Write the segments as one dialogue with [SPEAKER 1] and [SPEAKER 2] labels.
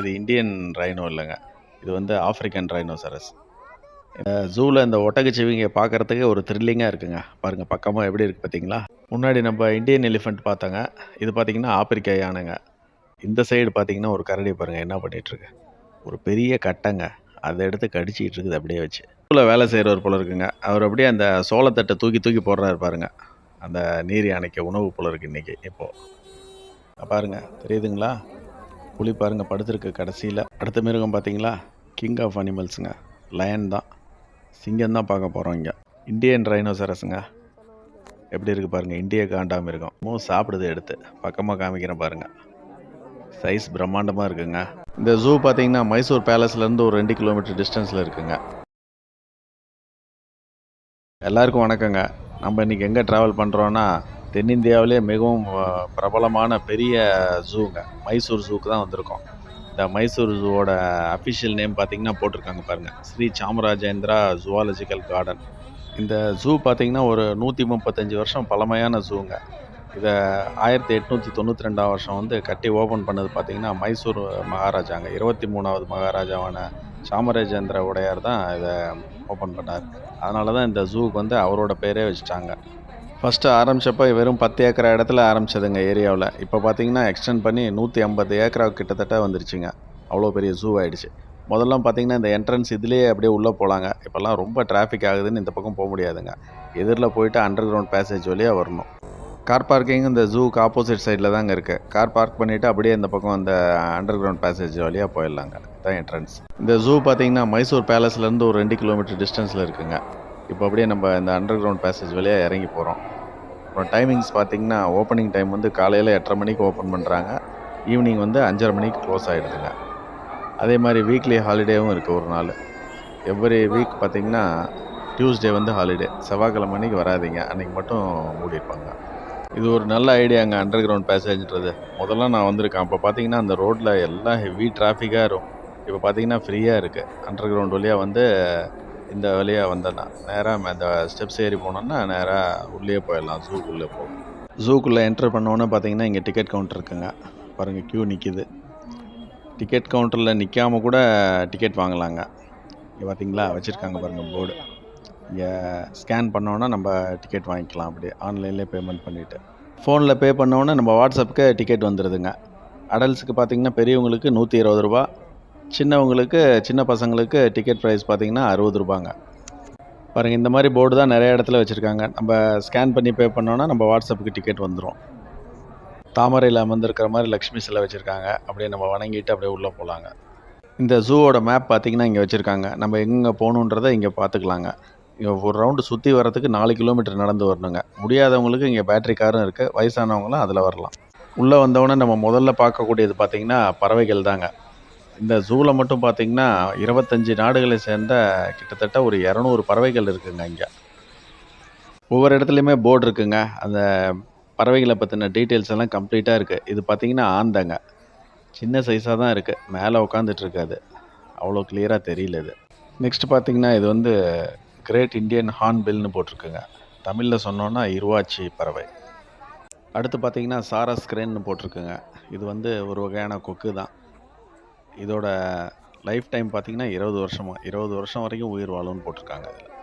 [SPEAKER 1] இது Indian rhino இல்லைங்க. இது வந்து ஆஃப்ரிக்கன் ரைனோசரஸ் இந்த ஜூவில் இந்த ஒட்டகச்சிவிங்க பார்க்குறதுக்கு ஒரு த்ரில்லிங்காக இருக்குங்க. பாருங்கள் பக்கமாக எப்படி இருக்குது பார்த்தீங்களா முன்னாடி நம்ம இந்தியன் எலிஃபெண்ட் பார்த்தோங்க. இது பார்த்திங்கன்னா ஆப்பிரிக்கா யானைங்க. இந்த சைடு பார்த்தீங்கன்னா ஒரு கரடி பாருங்கள் என்ன பண்ணிகிட்ருக்கு ஒரு பெரிய கட்டைங்க. அதை எடுத்து கடிச்சிக்கிட்டு இருக்குது அப்படியே வச்சு. ஜூவில் வேலை செய்கிறவர் போல இருக்குங்க. அவர் அப்படியே அந்த சோளத்தட்டை தூக்கி தூக்கி போடுறாரு பாருங்க. அந்த நீர் யானைக்கு உணவு போல இருக்கு இன்றைக்கி இப்போது பாருங்க தெரியுதுங்களா? புலி பாருங்க படுத்திருக்கு கடைசியில். அடுத்த மிருகம் பார்த்தீங்களா கிங் ஆஃப் அனிமல்ஸுங்க லயன் தான். சிங்கம் தான் பார்க்க போகிறோம் இங்கே. இந்தியன் ரைனோசரஸுங்க எப்படி இருக்குது பாருங்கள் இந்திய காண்டா மிருகம். மூ சாப்பிடுது எடுத்து. பக்கமாக காமிக்கிறேன் பாருங்கள் சைஸ் பிரம்மாண்டமாக இருக்குங்க. இந்த ஜூ பார்த்தீங்கன்னா மைசூர் பேலஸ்லேருந்து ஒரு ரெண்டு கிலோமீட்டர் டிஸ்டன்ஸில் இருக்குங்க. எல்லாருக்கும் வணக்கங்க. நம்ம இன்றைக்கி எங்கே ட்ராவல் பண்ணுறோன்னா தென்னிந்தியாவிலே மிகவும் பிரபலமான பெரிய ஜூங்க. மைசூர் ஜூக்கு தான் வந்திருக்கோம். இந்த மைசூர் ஜூவோட அஃபிஷியல் நேம் பார்த்தீங்கன்னா போட்டிருக்காங்க பாருங்கள் ஸ்ரீ சாமராஜேந்திரா ஜுவாலஜிக்கல் கார்டன். இந்த ஜூ பார்த்திங்கன்னா ஒரு நூற்றி முப்பத்தஞ்சு வருஷம் பழமையான ஜூங்க. இதை ஆயிரத்தி எட்நூற்றி தொண்ணூற்றி ரெண்டாம் வருஷம் வந்து கட்டி ஓப்பன் பண்ணது பார்த்திங்கன்னா மைசூர் மகாராஜாங்க. இருபத்தி மூணாவது மகாராஜாவான சாமராஜேந்திர உடையார் தான் இதை ஓப்பன் பண்ணார். அதனால தான் இந்த ஜூவுக்கு வந்து அவரோட பேரே வச்சுட்டாங்க. ஃபஸ்ட்டு ஆரம்பித்தப்போ வெறும் பத்து ஏக்கரா இடத்துல ஆரம்பிச்சதுங்க ஏரியாவில். இப்போ பார்த்தீங்கன்னா எக்ஸ்டெண்ட் பண்ணி நூற்றி ஐம்பது ஏக்கரா கிட்டத்தட்ட வந்துருச்சுங்க. அவ்வளோ பெரிய ஜூ ஆயிடுச்சு. முதல்லாம் பார்த்தீங்கன்னா இந்த என்ட்ரன்ஸ் இதுலேயே அப்படியே உள்ளே போகலாங்க இப்போல்லாம் ரொம்ப டிராஃபிக் ஆகுதுன்னு இந்த பக்கம் போக முடியாதுங்க. எதிரில் போயிட்டு அண்டர் கிரவுண்ட் பேசேஜ் வழியாக வரணும். கார் பார்க்கிங் இந்த ஜூக்கு ஆப்போசிட் சைடில் தாங்க இருக்குது கார் பார்க் பண்ணிவிட்டு அப்படியே இந்த பக்கம் அந்த அண்டர் கிரவுண்ட் பேசேஜ் வழியாக போயிடலாங்க. இதுதான் என்ட்ரன்ஸ் இந்த ஜூ பார்த்தீங்கன்னா மைசூர் பேலஸ்லேருந்து ஒரு ரெண்டு கிலோமீட்டர் டிஸ்டன்ஸில் இருக்குங்க. இப்போ அப்படியே நம்ம இந்த அண்டர் கிரவுண்ட் பேசேஜ் வழியாக இறங்கி போகிறோம் அப்புறம் டைமிங்ஸ் பார்த்தீங்கன்னா ஓப்பனிங் டைம் வந்து காலையில் எட்டரை மணிக்கு ஓப்பன் பண்ணுறாங்க ஈவினிங் வந்து அஞ்சரை மணிக்கு க்ளோஸ் ஆகிடுதுங்க அதே மாதிரி வீக்லி ஹாலிடேவும் இருக்குது ஒரு நாள். எவ்ரி வீக் பார்த்தீங்கன்னா டியூஸ்டே வந்து ஹாலிடே செவ்வாய்க்கிழமை அன்றைக்கி வராதீங்க. அன்றைக்கி மட்டும் மூடியிருப்பாங்க. இது ஒரு நல்ல ஐடியாங்க அண்டர் கிரவுண்ட் பேசேஜ்ன்றது முதல்ல நான் வந்திருக்கேன். அப்போ பார்த்தீங்கன்னா அந்த ரோட்டில் எல்லாம் ஹெவி டிராஃபிக்காக இருக்கும். இப்போ பார்த்தீங்கன்னா ஃப்ரீயாக இருக்குது அண்டர் கிரவுண்ட் வழியாக வந்து இந்த வழியாக வந்தேன்னா நேராக அந்த ஸ்டெப்ஸ் ஏறி போனோன்னா நேராக உள்ளே போயிடலாம் ஜூக்குள்ளே போகும் ஜூக்குள்ளே என்டர் பண்ணோன்னே பார்த்தீங்கன்னா இங்கே டிக்கெட் கவுண்டர் இருக்குங்க. பாருங்கள் க்யூ நிற்கிது டிக்கெட் கவுண்டரில் நிற்காம கூட டிக்கெட் வாங்கலாங்க. இங்கே பார்த்தீங்களா? வச்சுருக்காங்க பாருங்கள் போர்டு இங்கே ஸ்கேன் பண்ணோன்னா நம்ம டிக்கெட் வாங்கிக்கலாம் அப்படியே ஆன்லைன்லேயே பேமெண்ட் பண்ணிவிட்டு ஃபோனில் பே பண்ணோன்னே நம்ம வாட்ஸ்அப்புக்கு டிக்கெட் வந்துடுதுங்க அடல்ட்ஸுக்கு பார்த்தீங்கன்னா பெரியவங்களுக்கு நூற்றி இருபது ரூபா சின்னவங்களுக்கு சின்ன பசங்களுக்கு டிக்கெட் ப்ரைஸ் பார்த்திங்கன்னா அறுபது ரூபாங்க. பாருங்கள் இந்த மாதிரி போர்டு தான் நிறைய இடத்துல வச்சுருக்காங்க. நம்ம ஸ்கேன் பண்ணி பே பண்ணோன்னா நம்ம வாட்ஸ்அப்புக்கு டிக்கெட் வந்துடும் தாமரையில் அமர்ந்திருக்கிற மாதிரி லக்ஷ்மி சிலை வச்சுருக்காங்க. அப்படியே நம்ம வணங்கிட்டு அப்படியே உள்ளே போகலாங்க இந்த ஜூவோட மேப் பார்த்திங்கன்னா இங்கே வச்சுருக்காங்க. நம்ம எங்கே போகணுன்றதை இங்கே பார்த்துக்கலாங்க இங்கே ஒரு ரவுண்டு சுற்றி வர்றதுக்கு நாலு கிலோமீட்டர் நடந்து வரணுங்க. முடியாதவங்களுக்கு இங்கே பேட்டரி காரும் இருக்குது வயசானவங்களும் அதில் வரலாம். உள்ளே வந்தவொடனே நம்ம முதல்ல பார்க்கக்கூடியது பார்த்தீங்கன்னா பறவைகள் தாங்க. இந்த ஜூவில் மட்டும் பார்த்தீங்கன்னா இருபத்தஞ்சி நாடுகளை சேர்ந்த கிட்டத்தட்ட ஒரு இரநூறு பறவைகள் இருக்குங்க இங்கே. ஒவ்வொரு இடத்துலையுமே போர்டு இருக்குங்க. அந்த பறவைகளை பற்றின டீட்டெயில்ஸ் எல்லாம் கம்ப்ளீட்டாக இருக்குது இது பார்த்தீங்கன்னா ஆந்தங்க. சின்ன சைஸாக தான் இருக்குது மேலே உட்காந்துட்டுருக்காது அவ்வளோ கிளியராக தெரியல இது. நெக்ஸ்ட் பார்த்தீங்கன்னா இது வந்து கிரேட் இந்தியன் ஹார்ன்பில்னு போட்டிருக்குங்க. தமிழில் சொன்னோன்னா இருவாச்சி பறவை. அடுத்து பார்த்தீங்கன்னா சாரஸ் கிரேன்னு போட்டிருக்குங்க. இது வந்து ஒரு வகையான கொக்கு தான். இதோட லைஃப் டைம் பார்த்தீங்கன்னா இருபது வருஷமாக இருபது வருஷம் வரைக்கும் உயிர் வாழும்னு போட்டிருக்காங்க இதில்.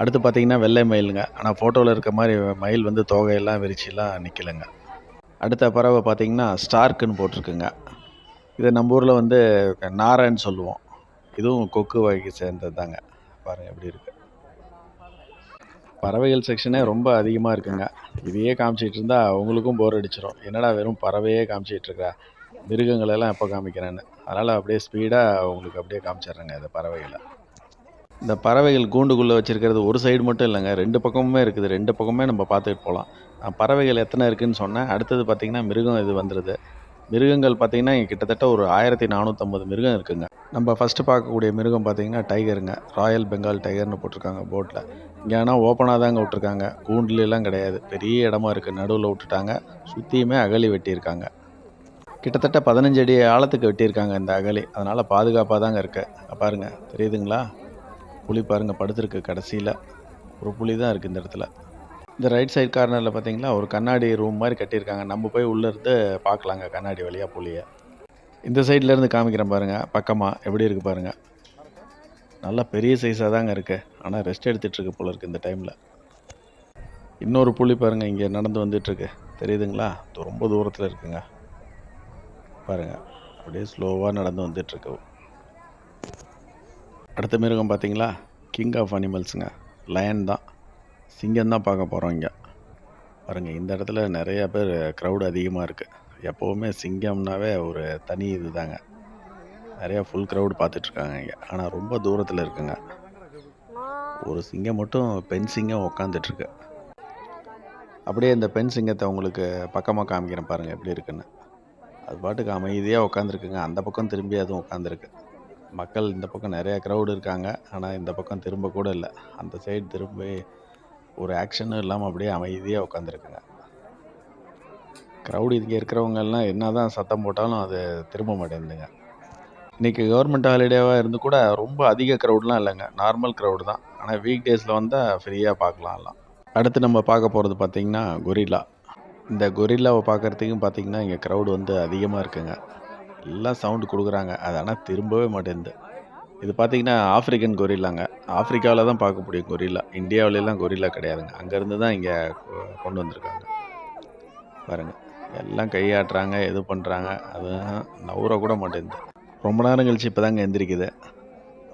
[SPEAKER 1] அடுத்து பார்த்தீங்கன்னா வெள்ளை மயிலுங்க. ஆனால் ஃபோட்டோவில் இருக்க மாதிரி மயில் வந்து தோகையெல்லாம் விரிச்சிலாம் நிற்கலைங்க அடுத்த பறவை பார்த்தீங்கன்னா ஸ்டார்க்குன்னு போட்டிருக்குங்க. இதை நம்ம ஊரில் வந்து நாரைன்னு சொல்லுவோம். இதுவும் கொக்கு வகைக்கு சேர்ந்தது தாங்க பாருங்கள் எப்படி இருக்கு. பறவைகள் செக்ஷனே ரொம்ப அதிகமாக இருக்குங்க. இதையே காமிச்சிட்டு இருந்தால் உங்களுக்கும் போர் அடிச்சிடும் என்னடா வெறும் பறவையே காமிச்சிட்டு இருக்கா? மிருகங்களெல்லாம் எப்போ காமிக்கிறேன்னு. அதனால் அப்படியே ஸ்பீடாக உங்களுக்கு அப்படியே காமிச்சிடுறேங்க இந்த பறவைகளை. இந்த பறவைகள் கூண்டுக்குள்ளே வச்சுருக்கிறது ஒரு சைடு மட்டும் இல்லைங்க. ரெண்டு பக்கமுமே இருக்குது. ரெண்டு பக்கமே நம்ம பார்த்துட்டு போகலாம். பறவைகள் எத்தனை இருக்குதுன்னு சொன்னேன். அடுத்தது பார்த்திங்கன்னா மிருகம் இது வந்துடுது மிருகங்கள் பார்த்திங்கன்னா இங்கே கிட்டத்தட்ட ஒரு ஆயிரத்தி நானூற்றம்பது மிருகம் இருக்குங்க. நம்ம ஃபஸ்ட்டு பார்க்கக்கூடிய மிருகம் பார்த்திங்கன்னா டைகருங்க ராயல் பெங்கால் டைகர்னு போட்டிருக்காங்க போட்டில் இங்கே ஆனால் ஓப்பனாக தாங்க விட்ருக்காங்க கூண்டுலாம் கிடையாது. பெரிய இடமா இருக்குது நடுவில் விட்டுட்டாங்க. சுற்றியுமே அகழி வெட்டியிருக்காங்க. கிட்டத்தட்ட பதினஞ்சு அடி ஆழத்துக்கு வெட்டியிருக்காங்க இந்த அகழி அதனால் பாதுகாப்பாக தாங்க இருக்குது பாருங்கள் தெரியுதுங்களா? புலி பாருங்கள் படுத்துருக்கு கடைசியில். ஒரு புலி தான் இருக்குது இந்த இடத்துல. இந்த ரைட் சைடு கார்னரில் பார்த்தீங்களா ஒரு கண்ணாடி ரூம் மாதிரி கட்டியிருக்காங்க. நம்ம போய் உள்ளே இருந்து பார்க்கலாங்க கண்ணாடி வழியாக புலியை. இந்த சைட்லேருந்து காமிக்கிறேன் பாருங்கள் பக்கமாக எப்படி இருக்குது பாருங்கள் நல்லா பெரிய சைஸாக தாங்க இருக்குது ஆனால் ரெஸ்ட் எடுத்துகிட்ருக்கு போல இருக்குது இந்த டைமில் இன்னொரு புலி பாருங்கள் இங்கே நடந்து வந்துட்டுருக்கு தெரியுதுங்களா? ரொம்ப தூரத்தில் இருக்குங்க. பாருங்கள் அப்படியே ஸ்லோவாக நடந்து வந்துட்டுருக்கு. அடுத்த மிருகம் பார்த்தீங்களா கிங் ஆஃப் அனிமல்ஸுங்க லயன் தான். சிங்கம் தான் பார்க்க போகிறோம் இங்கே. பாருங்கள் இந்த இடத்துல நிறைய பேர் க்ரௌடு அதிகமாக இருக்குது எப்போவுமே சிங்கம்னாவே ஒரு தனி இது தாங்க நிறையா ஃபுல் க்ரௌடு பார்த்துட்ருக்காங்க இங்கே. ஆனால் ரொம்ப தூரத்தில் இருக்குங்க. ஒரு சிங்கம் மட்டும் பெண் சிங்கம் உக்காந்துட்ருக்கு அப்படியே இந்த பெண் சிங்கத்தை உங்களுக்கு பக்கமாக காமிக்கிறேன் பாருங்கள் எப்படி இருக்குன்னு. அது பாட்டுக்கு அமைதியாக உட்காந்துருக்குங்க அந்த பக்கம் திரும்பி அதுவும் உட்காந்துருக்கு மக்கள் இந்த பக்கம் நிறையா க்ரௌடு இருக்காங்க. ஆனால் இந்த பக்கம் திரும்ப கூட இல்லை. அந்த சைடு திரும்பி ஒரு ஆக்ஷனும் இல்லாமல் அப்படியே அமைதியாக உட்காந்துருக்குங்க க்ரௌடு இங்கே இருக்கிறவங்கெல்லாம் என்ன தான் சத்தம் போட்டாலும் அது திரும்ப மாட்டேங்குதுங்க. இன்றைக்கி கவர்மெண்ட் ஹாலிடேவாக இருந்து கூட ரொம்ப அதிக க்ரௌட்லாம் இல்லைங்க. நார்மல் க்ரௌடு தான். ஆனால் வீக் டேஸில் வந்தால் ஃப்ரீயாக பார்க்கலாம் எல்லாம். அடுத்து நம்ம பார்க்க போகிறது பார்த்திங்கன்னா கொரில்லா இந்த கொரில்லாவை பார்க்குறதுக்கும் பார்த்திங்கன்னா இங்கே க்ரௌடு வந்து அதிகமாக இருக்குங்க. எல்லாம் சவுண்டு கொடுக்குறாங்க. அது ஆனால் திரும்பவே மாட்டேங்குது. இது பார்த்திங்கன்னா ஆஃப்ரிக்கன் கொரில்லாங்க. ஆஃப்ரிக்காவில் தான் பார்க்க முடியும் கொரில்லா. இந்தியாவிலலாம் கொரில்லா கிடையாதுங்க. அங்கேருந்து தான் இங்கே கொ- கொண்டு வந்திருக்காங்க. பாருங்கள் எல்லாம் கையாட்டுறாங்க இது பண்ணுறாங்க அது நவுற கூட மாட்டேங்குது. ரொம்ப நேரம் கழிச்சு இப்போ தாங்க எந்திரிக்குது.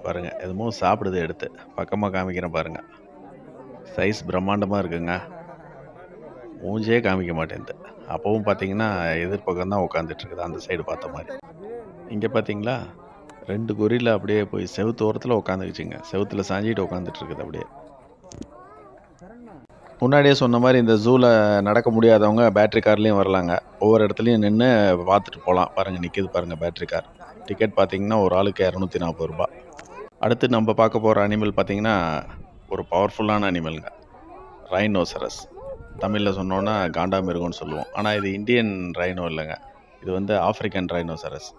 [SPEAKER 1] பாருங்கள் எதுவும் சாப்பிடுது எடுத்து. பக்கமாக காமிக்கிறேன் பாருங்கள் சைஸ் பிரம்மாண்டமாக இருக்குங்க. மூஞ்சே காமிக்க மாட்டேன் அப்போவும் பார்த்தீங்கன்னா எதிர்பக்கம் தான் உட்காந்துட்ருக்குது அந்த சைடு பார்த்த மாதிரி. இங்கே பார்த்தீங்களா ரெண்டு கொரில்லா அப்படியே போய் செவுத்து ஓரத்தில் உட்காந்துக்குச்சுங்க செவுத்தில் சாஞ்சிட்டு உட்காந்துட்டுருக்குது அப்படியே. முன்னாடியே சொன்ன மாதிரி இந்த ஜூவில் நடக்க முடியாதவங்க பேட்ரி கார்லேயும் வரலாங்க. ஒவ்வொரு இடத்துலையும் நின்று பார்த்துட்டு போகலாம் பாருங்கள் நிற்கிது பாருங்கள் பேட்ரி கார் டிக்கெட் பார்த்தீங்கன்னா ஒரு ஆளுக்கு இரநூத்தி நாற்பது ரூபா அடுத்து நம்ம பார்க்க போகிற அனிமல் பார்த்தீங்கன்னா ஒரு பவர்ஃபுல்லான அனிமலுங்க ரைனோசரஸ் தமிழில் சொன்னோன்னா காண்டாமிருகம்னு சொல்லுவோம். ஆனால் இது இந்தியன் ரைனோ இல்லைங்க. இது வந்து ஆப்பிரிக்கன் ரைனோசரஸ்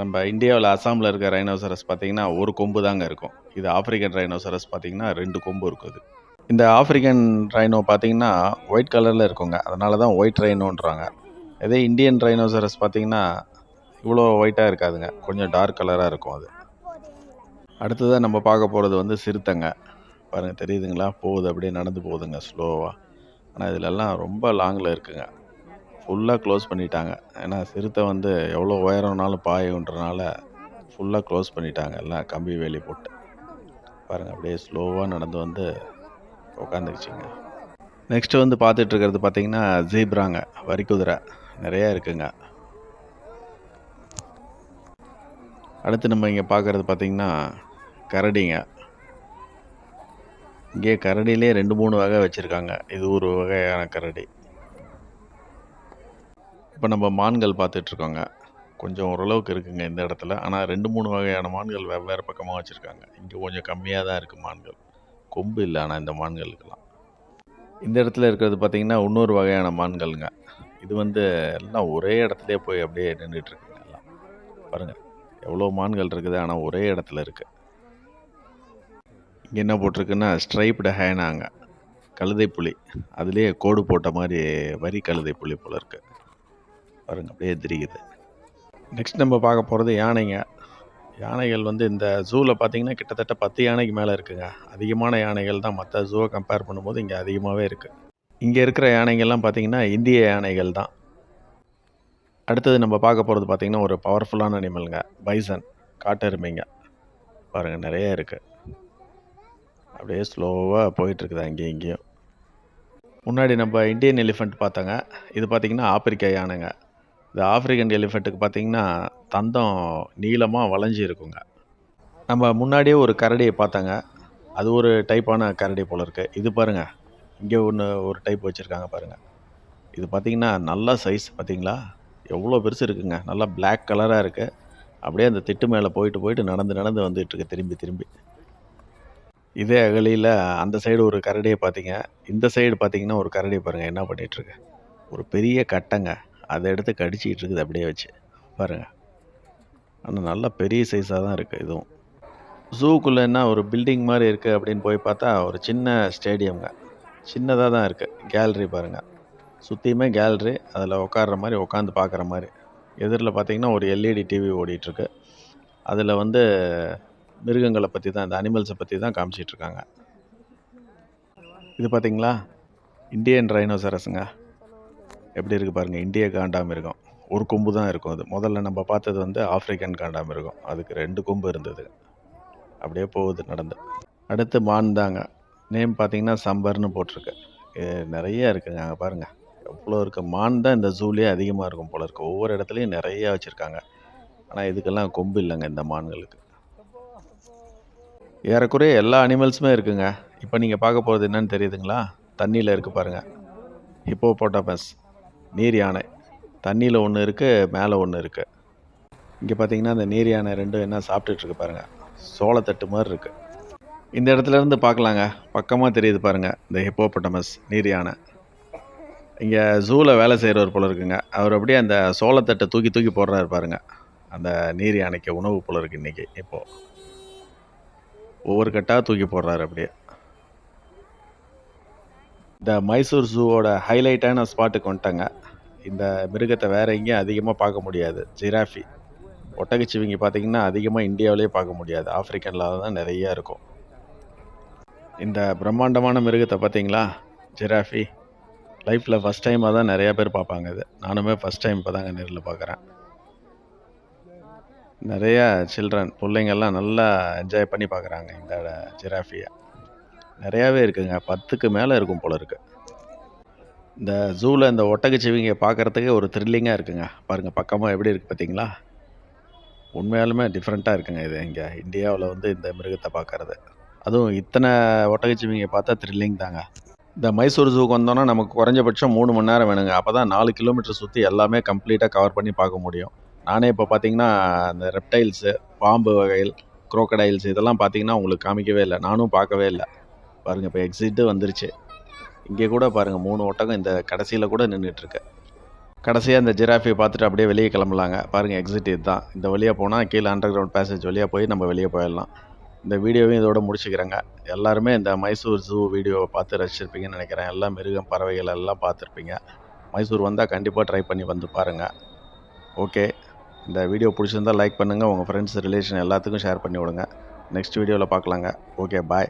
[SPEAKER 1] நம்ம இந்தியாவில் அசாமில் இருக்க ரைனோசரஸ் பார்த்தீங்கன்னா ஒரு கொம்பு தாங்க இருக்கும். இது ஆப்பிரிக்கன் ரைனோசரஸ் பார்த்தீங்கன்னா ரெண்டு கொம்பு இருக்குது இந்த ஆப்பிரிக்கன் ரைனோ பார்த்தீங்கன்னா ஒயிட் கலரில் இருக்குங்க. அதனால தான் ஒயிட் ரைனோன்றாங்க இதே இந்தியன் ரைனோசரஸ் பார்த்தீங்கன்னா இவ்வளோ ஒயிட்டாக இருக்காதுங்க. கொஞ்சம் டார்க் கலராக இருக்கும் அது. அடுத்ததாக நம்ம பார்க்க போகிறது வந்து சிறுத்தைங்க. பாருங்கள் தெரியுதுங்களா? போகுது அப்படியே நடந்து போகுதுங்க ஸ்லோவாக ஆனால் இதிலெல்லாம் ரொம்ப லாங்கில் இருக்குங்க. ஃபுல்லாக க்ளோஸ் பண்ணிட்டாங்க. ஏன்னா சிறுத்தை வந்து எவ்வளோ உயரம்னாலும் பாயுன்றனால ஃபுல்லாக க்ளோஸ் பண்ணிட்டாங்க. எல்லாம் கம்பி வேலி போட்டு. பாருங்கள் அப்படியே ஸ்லோவாக நடந்து வந்து உட்காந்துருச்சுங்க நெக்ஸ்ட்டு வந்து பார்த்துட்ருக்கிறது பார்த்திங்கன்னா பார்த்தீங்கன்னா ஜீப்ராங்க வரிக்குதிரை நிறையா இருக்குங்க. அடுத்து நம்ம இங்கே பார்க்குறது பார்த்தீங்கன்னா கரடிங்க. இங்கே கரடியிலே ரெண்டு மூணு வகை வச்சுருக்காங்க. இது ஒரு வகையான கரடி. இப்போ நம்ம மான்கள் பார்த்துட்ருக்கோங்க. கொஞ்சம் ஓரளவுக்கு இருக்குங்க இந்த இடத்துல. ஆனால் ரெண்டு மூணு வகையான மான்கள் வெவ்வேறு பக்கமாக வச்சுருக்காங்க. இங்கே கொஞ்சம் கம்மியாக தான் இருக்குது மான்கள். கொம்பு இல்லை ஆனால் இந்த மான்களுக்கெல்லாம். இந்த இடத்துல இருக்கிறது பார்த்திங்கன்னா இன்னொரு வகையான மான்கள்ங்க. இது வந்து எல்லாம் ஒரே இடத்துலயே போய் அப்படியே நின்றுட்டுருக்குங்க எல்லாம். பாருங்கள் எவ்வளோ மான்கள் இருக்குது ஆனால் ஒரே இடத்துல இருக்குது என்ன போட்டிருக்குன்னா ஸ்ட்ரைப்டு ஹேனாங்க. கழுதை புலி அதுலேயே கோடு போட்ட மாதிரி வரி கழுதை புலி போல இருக்குது பாருங்க அப்படியே தெரியுது நெக்ஸ்ட் நம்ம பார்க்க போகிறது யானைங்க. யானைகள் வந்து இந்த ஜூவில் பார்த்தீங்கன்னா கிட்டத்தட்ட பத்து யானைக்கு மேலே இருக்குங்க. அதிகமான யானைகள் தான். மற்ற ஜூவை கம்பேர் பண்ணும்போது இங்கே அதிகமாகவே இருக்குது இங்கே இருக்கிற யானைகள்லாம் பார்த்தீங்கன்னா இந்திய யானைகள் தான். அடுத்தது நம்ம பார்க்க போகிறது பார்த்தீங்கன்னா ஒரு பவர்ஃபுல்லான அனிமலுங்க பைசன் காட்டெருமைங்க. பாருங்கள் நிறைய இருக்குது அப்படியே ஸ்லோவாக போயிட்டுருக்குது அங்கேயும் இங்கேயும். முன்னாடி நம்ம இந்தியன் எலிஃபெண்ட் பார்த்தாங்க. இது பார்த்திங்கன்னா ஆப்பிரிக்கா யானைங்க. இந்த ஆப்பிரிக்கன் எலிஃபெண்ட்டுக்கு பார்த்திங்கன்னா தந்தம் நீளமாக வளைஞ்சி இருக்குங்க. நம்ம முன்னாடியே ஒரு கரடியை பார்த்தாங்க. அது ஒரு டைப்பான கரடி போல் இருக்குது இது பாருங்கள் இங்கே ஒன்று ஒரு டைப் வச்சுருக்காங்க பாருங்கள் இது பார்த்திங்கன்னா நல்ல சைஸ் பார்த்தீங்களா? எவ்வளோ பெருசு இருக்குங்க. நல்லா பிளாக் கலராக இருக்குது அப்படியே அந்த திட்டு மேலே போயிட்டு போயிட்டு நடந்து நடந்து வந்துட்டுருக்கு திரும்பி திரும்பி. இதே அகலியில் அந்த சைடு ஒரு கரடியை பார்த்தீங்க. இந்த சைடு பார்த்தீங்கன்னா ஒரு கரடியை பாருங்கள் என்ன பண்ணிட்டு ஒரு பெரிய கட்டைங்க. அதை எடுத்து கடிச்சிக்கிட்டு இருக்குது அப்படியே வச்சு. பாருங்கள் ஆனால் நல்லா பெரிய சைஸாக தான் இருக்குது இதுவும். ஜூக்குள்ளே என்ன ஒரு பில்டிங் மாதிரி இருக்குது அப்படின்னு போய் பார்த்தா ஒரு சின்ன ஸ்டேடியம்ங்க சின்னதாக தான் இருக்குது கேலரி பாருங்கள் சுற்றியுமே கேலரி அதில் உட்கார்ற மாதிரி உட்காந்து பார்க்குற மாதிரி. எதிரில் பார்த்தீங்கன்னா ஒரு எல்இடி டிவி ஓடிட்டுருக்கு அதில் வந்து மிருகங்களை பற்றி தான் இந்த அனிமல்ஸை பற்றி தான் காமிச்சிட்ருக்காங்க. இது பார்த்திங்களா இந்தியன் ரைனோசரஸுங்க எப்படி இருக்குது பாருங்கள் இந்திய காண்டாமிருகம் ஒரு கொம்பு தான் இருக்கும் அது. முதல்ல நம்ம பார்த்தது வந்து ஆப்பிரிக்கன் காண்டாமிருகம் அதுக்கு ரெண்டு கொம்பு இருந்தது. அப்படியே போகுது நடந்து. அடுத்து மான் தாங்க. நேம் பார்த்தீங்கன்னா சம்பர்னு போட்டிருக்கு. நிறைய இருக்குங்க அங்கே பாருங்கள் எவ்வளோ இருக்குது மான் தான் இந்த ஜூலேயே அதிகமாக இருக்கும் போல இருக்குது ஒவ்வொரு இடத்துலையும் நிறையா வச்சுருக்காங்க. ஆனால் இதுக்கெல்லாம் கொம்பு இல்லைங்க இந்த மான்களுக்கு. ஏறக்குறைய எல்லா அனிமல்ஸுமே இருக்குங்க. இப்போ நீங்கள் பார்க்க போகிறது என்னன்னு தெரியுதுங்களா? தண்ணியில் இருக்குது பாருங்கள் ஹிப்போபோட்டாமஸ் நீர் யானை. தண்ணியில் ஒன்று இருக்குது மேலே ஒன்று இருக்குது இங்கே பார்த்தீங்கன்னா அந்த நீர் யானை ரெண்டும் என்ன சாப்பிட்டுட்டு இருக்கு பாருங்கள் சோளத்தட்டு மாதிரி இருக்குது இந்த இடத்துல இருந்து பார்க்கலாங்க. பக்கமாக தெரியுது பாருங்கள் இந்த ஹிப்போபட்டமஸ் நீர் யானை. இங்கே ஜூவில் வேலை செய்கிறவர் போல இருக்குங்க. அவர் அப்படியே அந்த சோளத்தட்டை தூக்கி தூக்கி போடுறாரு பாருங்க. அந்த நீர் யானைக்கு உணவு போல இருக்குது இன்றைக்கி இப்போது ஒவ்வொரு கட்டாக தூக்கி போடுறாரு அப்படியே. இந்த மைசூர் ஜூவோட ஹைலைட்டான ஸ்பாட்டுக்கு வந்துட்டாங்க. இந்த மிருகத்தை வேற எங்கேயும் அதிகமாக பார்க்க முடியாது. ஜிராஃபி. ஒட்டகச்சிவிங்கி பார்த்தீங்கன்னா அதிகமாக இந்தியாவிலே பார்க்க முடியாது. ஆப்பிரிக்கனில் தான் நிறைய இருக்கும். இந்த பிரம்மாண்டமான மிருகத்தை பார்த்தீங்களா? ஜிராஃபி. லைஃப்பில் ஃபஸ்ட் டைமாக தான் நிறையா பேர் பார்ப்பாங்க இது. நானுமே ஃபஸ்ட் டைம் இப்போ தாங்க நேரில் பார்க்குறேன். நிறையா சில்ட்ரன் பிள்ளைங்கள்லாம் நல்லா என்ஜாய் பண்ணி பார்க்குறாங்க இந்த ஜிராஃபியை நிறையாவே இருக்குங்க. பத்துக்கு மேலே இருக்கும் போல இருக்கு. இந்த ஜூவில் இந்த ஒட்டகச்சிவிங்க பார்க்குறதுக்கே ஒரு த்ரில்லிங்காக இருக்குங்க. பாருங்கள் பக்கமாக எப்படி இருக்குது பார்த்தீங்களா? உண்மையாலுமே டிஃப்ரெண்ட்டாக இருக்குங்க இது இங்கே. இந்தியாவில் வந்து இந்த மிருகத்தை பார்க்குறது. அதுவும் இத்தனை ஒட்டகச்சிவிங்க பார்த்தா த்ரில்லிங் தாங்க. இந்த மைசூர் ஜூக்கு வந்தோன்னா நமக்கு குறைஞ்சபட்சம் மூணு மணி நேரம் வேணுங்க. அப்போ தான் நாலு கிலோமீட்டர் சுற்றி எல்லாமே கம்ப்ளீட்டாக கவர் பண்ணி பார்க்க முடியும். நானே இப்போ பார்த்தீங்கன்னா அந்த ரெப்டைல்ஸு பாம்பு வகைகள் குரோக்கடைல்ஸ் இதெல்லாம் பார்த்தீங்கன்னா உங்களுக்கு காமிக்கவே இல்லை. நானும் பார்க்கவே இல்லை. பாருங்கள் இப்போ எக்ஸிட்டு வந்துருச்சு. இங்கே கூட பாருங்கள் மூணு ஒட்டகம் இந்த கடைசியில் கூட நின்றுட்டுருக்கு கடைசியாக இந்த ஜிராஃபியை பார்த்துட்டு அப்படியே வெளியே கிளம்பலாங்க. பாருங்கள் எக்ஸிட் இதுதான். இந்த வழியாக போனால் கீழே அண்டர் கிரவுண்ட் பேசேஜ் வழியாக போய் நம்ம வெளியே போயிடலாம். இந்த வீடியோவையும் இதோட முடிச்சுக்கிறேங்க. எல்லாருமே இந்த மைசூர் ஜூ வீடியோவை பார்த்து ரசிச்சிருப்பீங்கன்னு நினைக்கிறேன். எல்லாம் மிருகம் பறவைகள் எல்லாம் பார்த்துருப்பீங்க. மைசூர் வந்தால் கண்டிப்பாக ட்ரை பண்ணி வந்து பாருங்கள் ஓகே இந்த வீடியோ பிடிச்சிருந்தால் லைக் பண்ணுங்கள் உங்கள் ஃப்ரெண்ட்ஸ் ரிலேஷன் எல்லாத்துக்கும் ஷேர் பண்ணி விடுங்க. நெக்ஸ்ட் வீடியோவில் பார்க்கலாங்க. Okay bye